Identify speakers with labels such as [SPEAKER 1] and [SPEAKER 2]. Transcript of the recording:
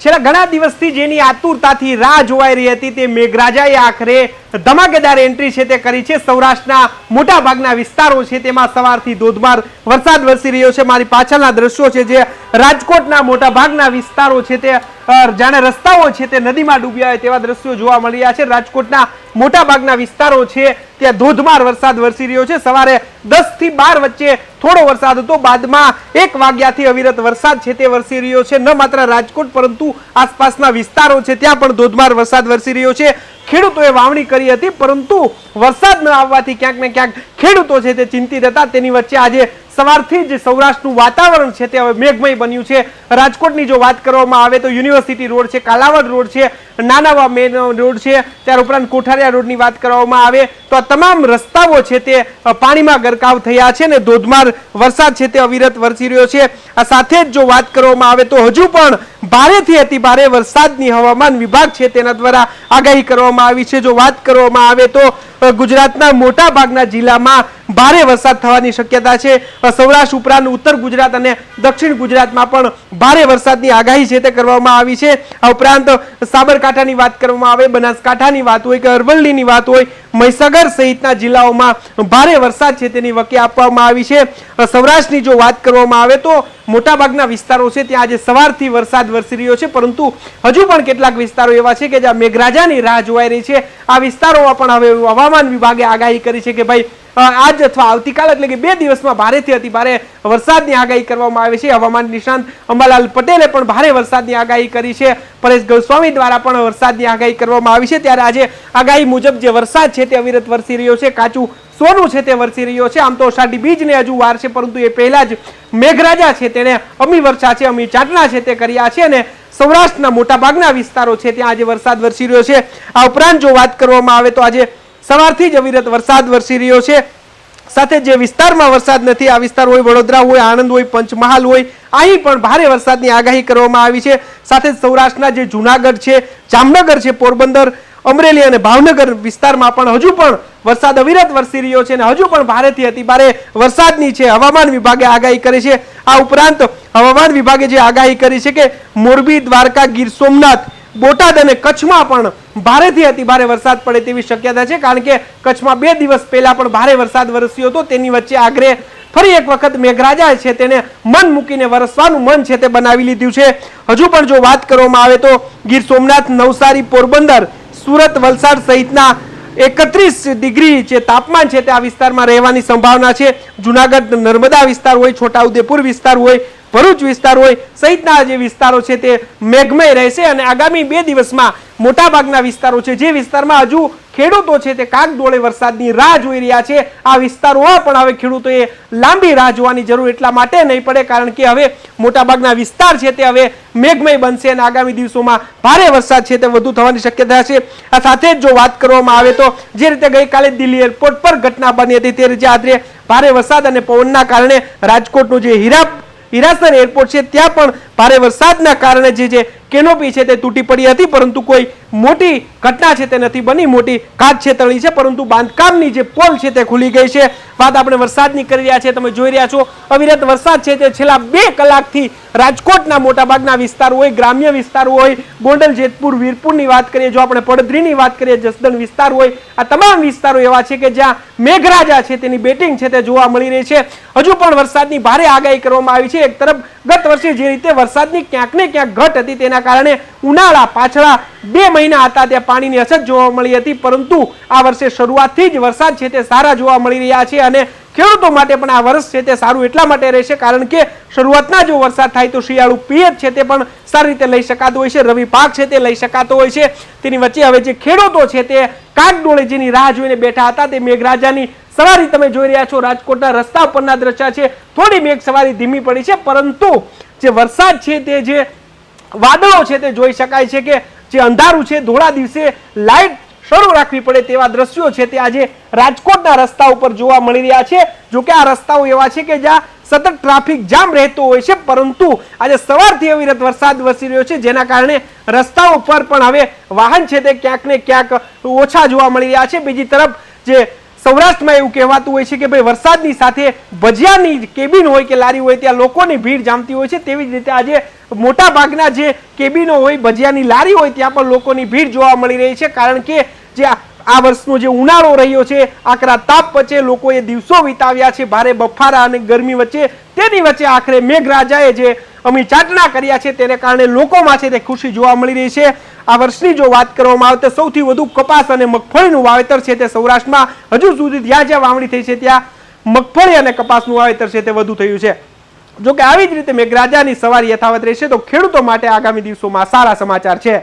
[SPEAKER 1] છેલ્લા ઘણા દિવસથી જેની આતુરતાથી રાહ જોવાઈ રહી હતી તે મેઘરાજાએ આખરે ધમાકેદાર એન્ટ્રી છે તે કરી છે. સૌરાષ્ટ્રના મોટા ભાગના વિસ્તારો છે તેમાં સવારથી ધોધમાર વરસાદ વરસી રહ્યો છે. મારી પાછળના દ્રશ્યો છે જે રાજકોટના મોટા ભાગના વિસ્તારો છે તે જાણે રસ્તાઓ છે તે નદીમાં ડૂબ્યા હોય તેવા દ્રશ્યો જોવા મળી રહ્યા છે. રાજકોટના મોટા ભાગના વિસ્તારો છે ત્યાં ધોધમાર વરસાદ વરસી રહ્યો છે. સવારે દસથી બાર વચ્ચે થોડો વરસાદ હતો. બાદમાં એક વાગ્યાથી અવિરત વરસાદ છે તે વરસી રહ્યો છે. ન માત્ર રાજકોટ, પરંતુ આસપાસના વિસ્તારો છે ત્યાં પણ ધોધમાર વરસાદ વરસી રહ્યો છે. ખેડૂતોએ વાવણી કરી હતી, પરંતુ વરસાદ ન આવવાથી ક્યાંક ને ક્યાંક ખેડૂતો છે તે ચિંતિત હતા. તેની વચ્ચે આજે સવારથી જ સૌરાષ્ટ્રનું વાતાવરણ છે તે હવે મેઘમય બન્યું છે. રાજકોટની જો વાત કરવામાં આવે તો યુનિવર્સિટી રોડ છે, કાલાવડ રોડ છે, નાનાવા મેન રોડ છે, ત્યાર ઉપરાંત કોઠારિયા રોડની વાત કરવામાં આવે તો આ તમામ રસ્તાઓ છે તે પાણીમાં ગરકાવ થયા છે ને ધોધમાર વરસાદ છે તે અવિરત વરસી રહ્યો છે. આ સાથે જ જો વાત કરવામાં આવે તો હજુ પણ ભારેથી અતિ ભારે વરસાદની હવામાન વિભાગ છે તેના દ્વારા આગાહી કરવામાં આવી છે. જો વાત કરવામાં આવે તો ગુજરાતના મોટા ભાગના જિલ્લામાં ભારે વરસાદ થવાની શક્યતા છે. સૌરાષ્ટ્ર ઉપરાંત ઉત્તર ગુજરાત અને દક્ષિણ ગુજરાતમાં પણ ભારે વરસાદની આગાહી છે તે કરવામાં આવી છે. આ ઉપરાંત સાબરકાંઠાની વાત કરવામાં આવે, બનાસકાંઠાની વાત હોય કે અરવલ્લીની વાત હોય મહીસાગર સહિતના જિલ્લાઓમાં ભારે વરસાદ છે તેની વકી આપવામાં આવી છે. સૌરાષ્ટ્રની જો વાત કરવામાં આવે તો મોટાભાગના વિસ્તારો છે ત્યાં આજે સવારથી વરસાદ વરસી રહ્યો છે, પરંતુ હજુ પણ કેટલાક વિસ્તારો એવા છે કે જ્યાં મેઘરાજાની રાહ જોવાઈ રહી છે. આ વિસ્તારોમાં પણ હવે હવામાન વિભાગે આગાહી કરી છે કે ભાઈ આજ અથવા આવતીકાલ, એટલે કે બે દિવસમાં ભારેથી અતિ ભારે વરસાદની આગાહી કરવામાં આવી છે. હવામાન નિષ્ણાંત અંબાલાલ પટેલે પણ ભારે વરસાદની આગાહી કરી છે. પરેશ ગોસ્વામી દ્વારા પણ વરસાદની આગાહી કરવામાં આવી છે. ત્યારે આજે આગાહી મુજબ જે વરસાદ છે તે અવિરત વરસી રહ્યો છે. કાચું સોનું છે તે વરસી રહ્યો છે. આમ તો અષાઢી બીજને હજુ વાર છે, પરંતુ એ પહેલા જ મેઘરાજા છે તેણે અમી વર્ષા છે, અમી ચાટના છે તે કર્યા છે અને સૌરાષ્ટ્રના મોટાભાગના વિસ્તારો છે ત્યાં આજે વરસાદ વરસી રહ્યો છે. આ ઉપરાંત જો વાત કરવામાં આવે તો આજે સવારથી જ અવિરત વરસાદ વરસી રહ્યો છે. સાથે જે વિસ્તારમાં વરસાદ નથી, આ વિસ્તાર હોય વડોદરા હોય, આણંદ હોય, પંચમહાલ હોય, અહીં પણ ભારે વરસાદની આગાહી કરવામાં આવી છે. સાથે સૌરાષ્ટ્રના જે જુનાગઢ છે, જામનગર છે, પોરબંદર, અમરેલી અને ભાવનગર વિસ્તારમાં પણ હજુ પણ વરસાદ અવિરત વરસી રહ્યો છે અને હજુ પણ ભારેથી અતિ ભારે વરસાદની છે. હવામાન વિભાગે આગાહી કરી છે. આ ઉપરાંત હવામાન વિભાગે જે આગાહી કરી છે કે મોરબી, દ્વારકા, ગીર સોમનાથ, બોટાદ અને કચ્છમાં પણ ભારેથી અતિ ભારે વરસાદ પડે તેવી શક્યતા છે, કારણ કે કચ્છમાં બે દિવસ પહેલા પણ ભારે વરસાદ વરસ્યો હતો. તેની વચ્ચે આગ્રે ફરી એક વખત મેઘરાજા છે તેને મન મૂકીને વરસવાનું મન છે તે બનાવી લીધું છે. હજુ પણ જો વાત કરવામાં આવે તો ગીર સોમનાથ, નવસારી, પોરબંદર, સુરત, વલસાડ સહિતના એકત્રીસ ડિગ્રી જે તાપમાન છે તે આ વિસ્તારમાં રહેવાની સંભાવના છે. જુનાગઢ, નર્મદા વિસ્તાર હોય, છોટાઉદેપુર વિસ્તાર હોય ભરૂચ વિસ્તાર હોય, સહિતના જે વિસ્તારો છે તે મેઘમય રહેશે અને આગામી બે દિવસમાં મોટાભાગના વિસ્તારો છે, જે વિસ્તારમાં હજુ ખેડૂતો છે તે કાગડોળે વરસાદની રાહ જોઈ રહ્યા છે. આ વિસ્તારોમાં પણ હવે ખેડૂતોએ લાંબી રાહ જોવાની જરૂર એટલા માટે નહીં પડે, કારણ કે હવે મોટાભાગના વિસ્તાર છે તે હવે મેઘમય બનશે અને આગામી દિવસોમાં ભારે વરસાદ છે તે વધુ થવાની શક્યતા છે. આ સાથે જ જો વાત કરવામાં આવે તો જે રીતે ગઈકાલે દિલ્હી એરપોર્ટ પર ઘટના બની હતી, તે રીતે આજે ભારે વરસાદ અને પવનના કારણે રાજકોટનું જે હીરા હિરાસર એરપોર્ટ છે, ત્યાં પણ ભારે વરસાદના કારણે જે જે કેનોપી છે તે તૂટી પડી હતી, પરંતુ કોઈ મોટી ઘટના છે તે નથી બની, મોટી કાચ છેતરણી છે, પરંતુ બાંધકામની જે પોલ છે તે ખુલી ગઈ છે. વાત આપણે વરસાદની કરી રહ્યા છે તમે જોઈ રહ્યા છો, અવિરત વરસાદ છે તે છેલ્લા બે કલાકથી રાજકોટના મોટાભાગના વિસ્તારો હોય, ગ્રામ્ય વિસ્તારો હોય, ગોંડલ, જેતપુર, વીરપુરની વાત કરીએ, જો આપણે પડધરીની વાત કરીએ, જસદણ વિસ્તાર હોય, આ તમામ વિસ્તારો એવા છે કે જ્યાં મેઘરાજા છે તેની બેટિંગ છે તે જોવા મળી રહી છે. હજુ પણ વરસાદની ભારે આગાહી કરવામાં આવી છે. એક તરફ ગત વર્ષે જે રીતે વરસાદની ક્યાંક ને ક્યાંક ઘટ હતી તેના કારણે ઉનાળા પાછળા બે મહિના હતા ત્યાં પાણીની અછત જોવા મળી હતી, પરંતુ આ વર્ષે શરૂઆતથી જ વરસાદ છે તે સારા જોવા મળી રહ્યા છે અને ખેડૂતો માટે પણ આ વર્ષ છે તે સારું એટલા માટે રહેશે કારણ કે શરૂઆતના જો વરસાદ થાય તો શિયાળુ પિયત છે તે પણ સારી રીતે લઈ શકાતો હોય છે, રવિ પાક છે તે લઈ શકાતો હોય છે. તેની વચ્ચે હવે જે ખેડૂતો છે તે કાગડોળે જેની રાહ જોઈને બેઠા હતા તે મેઘરાજાની સવારી તમે જોઈ રહ્યા છો. રાજકોટના રસ્તા ઉપરના દ્રશ્ય છે. થોડી મેઘ સવારી ધીમી પડી છે, પરંતુ જે વરસાદ છે તે જે વાદળો છે તે જોઈ શકાય છે કે જે અંધારું છે, ધોળા દિવસે લાઇટ શરૂ રાખવી પડે તેવા દ્રશ્યો છે તે આજે રાજકોટના રસ્તા ઉપર જોવા મળી રહ્યા છે. જો કે આ રસ્તાઓ એવા છે કે જ્યાં સતત ટ્રાફિક જામ રહેતો હોય છે, પરંતુ આજે સવારથી અવિરત વરસાદ વરસી રહ્યો છે, જેના કારણે રસ્તાઓ પર પણ હવે વાહન છે તે ક્યાંક ને ક્યાંક ઓછા જોવા મળી રહ્યા છે. બીજી તરફ જે સૌરાષ્ટ્રમાં એવું કહેવાતું હોય છે કે ભાઈ વરસાદની સાથે ભજીયાની કેબિન હોય કે લારી હોય ત્યાં લોકોની ભીડ જામતી હોય છે. તેવી જ રીતે આજે મોટા ભાગના જે કેબિનો હોય, ભજીયાની લારી હોય ત્યાં પણ લોકોની ભીડ જોવા મળી રહી છે. કારણ કે જે આ- વર્ષનો જે ઉનાળો રહ્યો છે, આકરા તાપ વચ્ચે લોકોએ દિવસો વિતાવ્યા છે. ભારે બફારા અને ગરમી વચ્ચે તેની વચ્ચે આખરે મેઘરાજાએ જે અમી ચાટના કર્યા છે તેને કારણે લોકોમાં છે તે ખુશી જોવા મળી રહી છે. આ વર્ષની જો વાત કરવામાં આવે તો સૌથી વધુ કપાસ અને મગફળીનું વાવેતર છે તે સૌરાષ્ટ્રમાં હજુ સુધી જ્યાં જ્યાં વાવણી થઈ છે ત્યાં મગફળી અને કપાસનું વાવેતર છે તે વધુ થયું છે. જો કે આવી જ રીતે મેઘરાજાની સવારી યથાવત રહેશે તો ખેડૂતો માટે આગામી દિવસોમાં સારા સમાચાર છે.